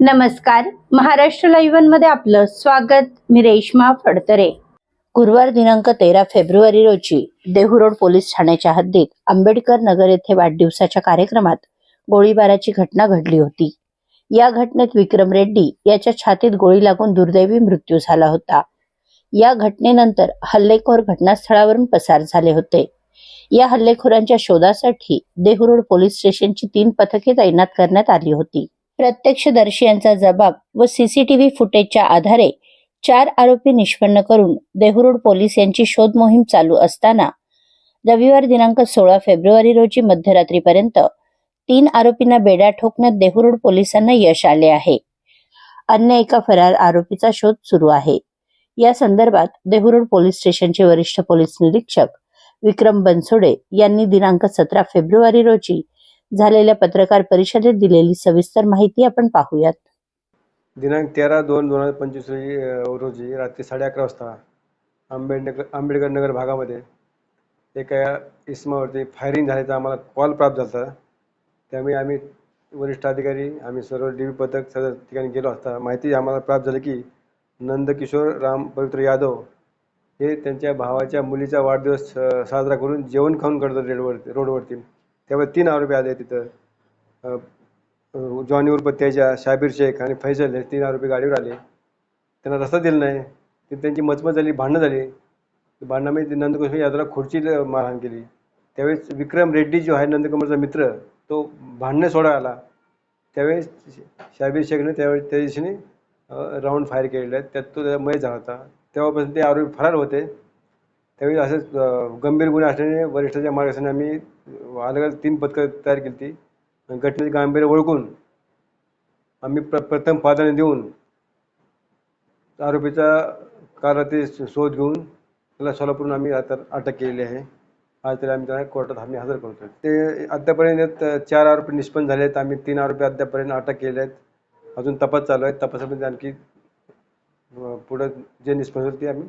नमस्कार. महाराष्ट्र लाईव्हमध्ये आपलं स्वागत. मी रेश्मा फडतरे. गुरुवार दिनांक तेरा फेब्रुवारी रोजी देहूरोड पोलीस ठाण्याच्या हद्दीत आंबेडकर नगर येथे वाढदिवसाच्या कार्यक्रमात गोळीबाराची घटना घडली होती. या घटनेत विक्रम रेड्डी याच्या छातीत गोळी लागून दुर्दैवी मृत्यू झाला होता. या घटनेनंतर हल्लेखोर घटनास्थळावरून पसार झाले होते. या हल्लेखोरांच्या शोधासाठी देहुरोड पोलीस स्टेशनची तीन पथके तैनात करण्यात आली होती. प्रत्यक्षदर्शी यांचा जबाब व सीसीटीव्ही फुटेजच्या आधारे चार आरोपी निष्पन्न करून देहुरोड पोलीस यांची शोध मोहीम चालू असताना रविवार दिनांक सोळा फेब्रुवारी रोजी मध्यरात्रीपर्यंत तीन आरोपींना बेड्या ठोकण्यात देहुरोड पोलिसांना यश आले आहे. अन्य एका फरार आरोपीचा शोध सुरू आहे. या संदर्भात देहुरोड पोलीस स्टेशनचे वरिष्ठ पोलीस निरीक्षक विक्रम बनसोडे यांनी दिनांक सतरा फेब्रुवारी रोजी झालेल्या पत्रकार परिषदेत दिलेली सविस्तर माहिती आपण पाहूयात दिनांक तेरा दोन दोन हजार पंचवीस रोजी रोजी रात्री साडे अकरा वाजता आंबेडकर आंबेडकर नगर भागामध्ये एका इसमावरती फायरिंग झाल्याचा आम्हाला कॉल प्राप्त झाला होता. त्यामुळे आम्ही वरिष्ठ अधिकारी आम्ही सर्व डी व्ही पथक सर्व ठिकाणी गेलो असता माहिती आम्हाला प्राप्त झाली की नंदकिशोर राम पवित्र यादव हे त्यांच्या भावाच्या मुलीचा वाढदिवस साजरा करून जेवण खाऊन करतो रेडवरती रोडवरती त्यामुळे तीन आरोपी आले तिथं. जॉनी उर्फ तेजा शाबीर शेख आणि फैजल हे तीन आरोपी गाडीवर आले. त्यांना रस्ता दिला नाही. ती त्यांची मचमच झाली भांडणं झाली. भांडणामध्ये नंदकुमार यादवला खुर्चीला मारहाण केली. त्यावेळेस विक्रम रेड्डी जो आहे नंदकुमारचा मित्र तो भांडणं सोडा आला. त्यावेळेस शाबीर शेखने त्यावेळेस त्या दिवशीने राऊंड फायर केलेला आहे. त्यात तो त्याचा मय झाला होता. तेव्हापासून ते आरोपी फरार होते. त्यावेळी असंच गंभीर गुन्हे असल्याने वरिष्ठाच्या मार्गदर्शनाने आम्ही अलग अलग तीन पथकं तयार केली होती. घटनेचे गांभीर्य ओळखून आम्ही प्र प्रथम प्राधान्य देऊन आरोपीचा कारते शोध घेऊन त्याला सोलापूरून आम्ही आता अटक केलेली आहे. आज त्याला आम्ही त्यांना कोर्टात आम्ही हजर करतो ते अद्यापर्यंत चार आरोपी निष्पन्न झाले आहेत आम्ही तीन आरोपी अद्यापर्यंत अटक केले आहेत. अजून तपास चालू आहे. तपासामध्ये आणखी पुढं जे निष्पन्न होईल ते आम्ही